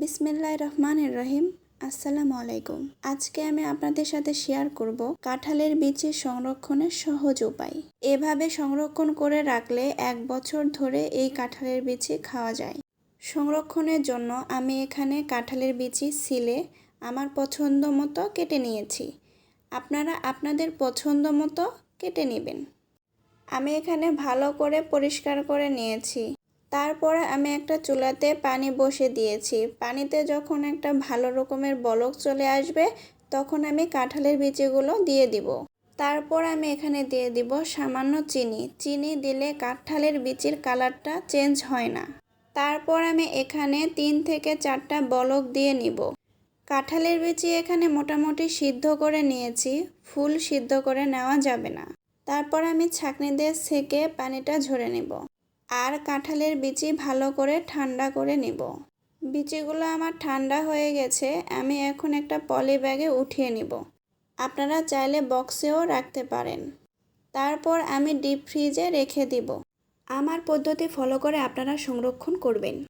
বিসমিল্লাহ রহমানির রহিম। আসসালামু আলাইকুম আজকে আমি আপনাদের সাথে শেয়ার করব কাঁঠালের বীজের সংরক্ষণের সহজ উপায়। এভাবে সংরক্ষণ করে রাখলে এক বছর ধরে এই কাঁঠালের বিচি খাওয়া যায়। সংরক্ষণের জন্য আমি এখানে কাঁঠালের বিচি সিলে আমার পছন্দ মতো কেটে নিয়েছি। আপনারা আপনাদের পছন্দ মতো কেটে নেবেন। আমি এখানে ভালো করে পরিষ্কার করে নিয়েছি। তারপরে আমি একটা চুলাতে পানি বসে দিয়েছি। পানিতে যখন একটা ভালো রকমের বলক চলে আসবে, তখন আমি কাঁঠালের বিচিগুলো দিয়ে দিব। তারপর আমি এখানে দিয়ে দিব সামান্য চিনি। চিনি দিলে কাঁঠালের বিচির কালারটা চেঞ্জ হয় না। তারপর আমি এখানে তিন থেকে চারটা বলক দিয়ে নিব। কাঁঠালের বিচি এখানে মোটামুটি সিদ্ধ করে নিয়েছি। ফুল সিদ্ধ করে নেওয়া যাবে না। তারপর আমি ছাঁকনি দিয়ে সেকে পানিটা ঝরে নেব। আর কাঁঠালের বিচি ভালো করে ঠান্ডা করে নেব। বিচিগুলো আমার ঠান্ডা হয়ে গেছে, আমি এখন একটা পলি ব্যাগে উঠিয়ে নিব। আপনারা চাইলে বক্সেও রাখতে পারেন। তারপর আমি ডিপ ফ্রিজে রেখে দিব। আমার পদ্ধতি ফলো করে আপনারা সংরক্ষণ করবেন।